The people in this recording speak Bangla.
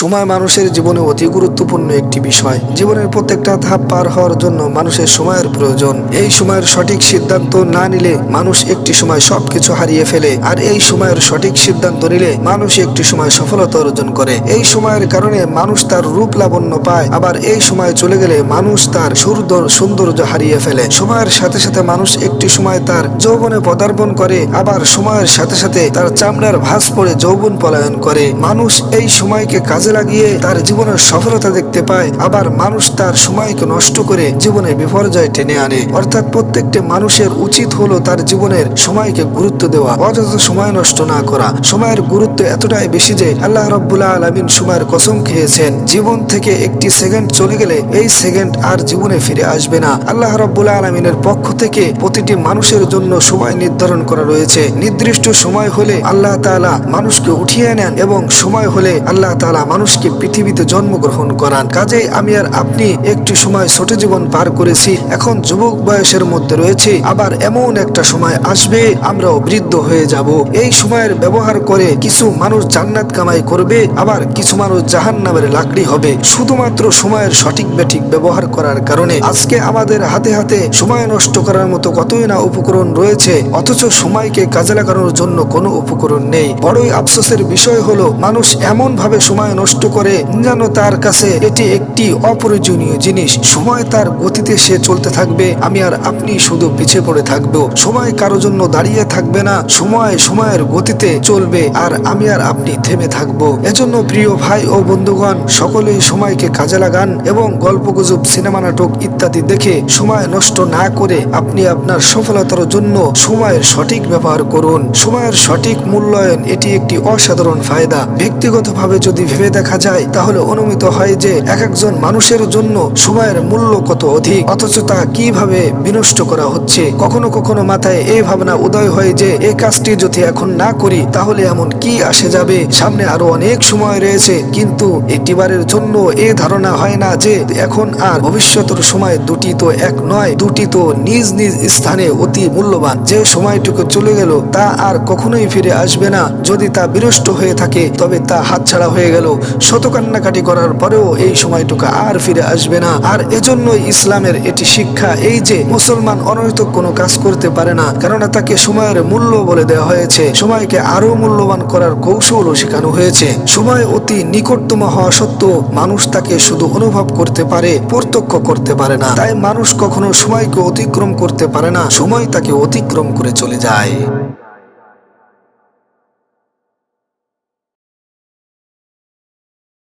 সময় মানুষের জীবনে অতি গুরুত্বপূর্ণ একটি বিষয়। জীবনের প্রত্যেকটা ধাপ পার হওয়ার জন্য মানুষের সময়ের প্রয়োজন। এই সময়ের সঠিক সিদ্ধান্ত না নিলে মানুষ একটি সময় সবকিছু হারিয়ে ফেলে। আর এই সময়ের সঠিক সিদ্ধান্ত নিলে মানুষ একটি সময় সফলতা অর্জন করে। এই সময়ের কারণে মানুষ তার রূপ লাবণ্য পায়। আবার এই সময় চলে গেলে মানুষ তার সুন্দর সৌন্দর্য হারিয়ে ফেলে। সময়ের সাথে সাথে মানুষ একটি সময় তার যৌবনে পদার্পণ করে। আবার সময়ের সাথে সাথে তার চামড়ার ভাঁজ পড়ে যৌবন পলায়ন করে। মানুষ এই সময়কে কাজে লাগিয়ে তার জীবনের সফলতা দেখতে পায়। আবার মানুষ তার সময়কে নষ্ট করে জীবনে বিপর্যয় টেনে আনে। অর্থাৎ প্রত্যেকটি মানুষের উচিত হলো তার জীবনের সময়কে গুরুত্ব দেওয়া, অযথা সময় নষ্ট না করা। সময়ের গুরুত্ব এতটাই বেশি যে আল্লাহ রব্বুল্লাহ আলমিন সময়ের কসম খেয়েছেন, জীবন থেকে একটি সেকেন্ড চলে গেলে এই সেকেন্ড আর জীবনে ফিরে আসবে না। আল্লাহ রব্বুল্লাহ আলমিনের পক্ষ থেকে প্রতিটি মানুষের জন্য সময় নির্ধারণ করা রয়েছে। নির্দিষ্ট সময় হলে আল্লাহ তাআলা মানুষকে উঠিয়ে নেন এবং সময় হলে আল্লাহ তাআলা মানুষকে পৃথিবীতে জন্মগ্রহণ করান কাজেই আমি আর আপনি একটি সময় ছোট জীবন পার করেছি। এখন যুবক বয়সের মধ্যে রয়েছে। আবার এমন একটা সময় আসবে, আমরাও বৃদ্ধ হয়ে যাব। এই সময়ের ব্যবহার করে কিছু মানুষ জান্নাত কামাই করবে, আবার কিছু মানুষ জাহান নামের লাকড়ি হবে। শুধুমাত্র সময়ের সঠিক ব্যাঠিক ব্যবহার করার কারণে আজকে আমাদের হাতে হাতে সময় নষ্ট করার মতো কতই না উপকরণ রয়েছে। অথচ সময়কে কাজে লাগানোর জন্য কোনো উপকরণ নেই। বড়ই আফসোসের বিষয় হলো, মানুষ এমন ভাবে সময় নষ্ট করে, যেন তার কাছে এটি একটি অপ্রয়োজনীয় জিনিস। সময় তার গতিতে সে চলতে থাকবে, আমি আর আপনি শুধু পিছিয়ে পড়ে থাকব। সময় কারও জন্য দাঁড়িয়ে থাকবে না, সময় সময়ের গতিতে চলবে, আর আমি আর আপনি থেমে থাকব। এজন্য প্রিয় ভাই ও বন্ধুগণ, সকলেই সময়কে কাজে লাগান এবং গল্পগুজব, সিনেমা নাটক ইত্যাদি দেখে সময় নষ্ট না করে আপনি আপনার সফলতার জন্য সময়ের সঠিক ব্যবহার করুন। সময়ের সঠিক মূল্যায়ন এটি একটি অসাধারণ ফায়দা। ব্যক্তিগতভাবে যদি ভেবে দেখা যায়, তাহলে অনুমিত হয় যে এক একজন মানুষের জন্য সময়ের মূল্য কত অধিক, অথচ তা কীভাবে বিনষ্ট করা হচ্ছে? কখনো কখনো মাথায় এই ভাবনা উদয় হয় যে এই কাজটি যদি এখন না করি, তাহলে এমন কি আসে যাবে? সামনে আরও অনেক সময় রয়েছে, কিন্তু একটিবারের জন্য এ ধারণা হয় না যে, এখন আর ভবিষ্যতের সময় দুটি তো এক নয়, দুটি তো নিজ নিজ স্থানে অতি মূল্যবান। যে সময়টুকু চলে গেল, তা আর কখনোই ফিরে আসবে না। যদি তা বিনষ্ট হয়ে থাকে, তবে তা হাতছাড়া হয়ে গেল। শত কান্নাকাটি করার পরেও এই সময়টুকু আর ফিরে আসবে না। আর এজন্যই ইসলামের এটি শিক্ষা, এই যে মুসলমান অনৈতিক কোনো কাজ করতে পারে না, কেননা তাকে সময়ের মূল্য বলে দেওয়া হয়েছে। সময়কে আরও মূল্যবান করার কৌশলও শেখানো হয়েছে। সময় অতি নিকটতম হওয়া সত্ত্বেও মানুষ তাকে শুধু অনুভব করতে পারে, প্রত্যক্ষ করতে পারে না। তাই মানুষ কখনো সময়কে অতিক্রম করতে পারে না, সময় তাকে অতিক্রম করে চলে যায়।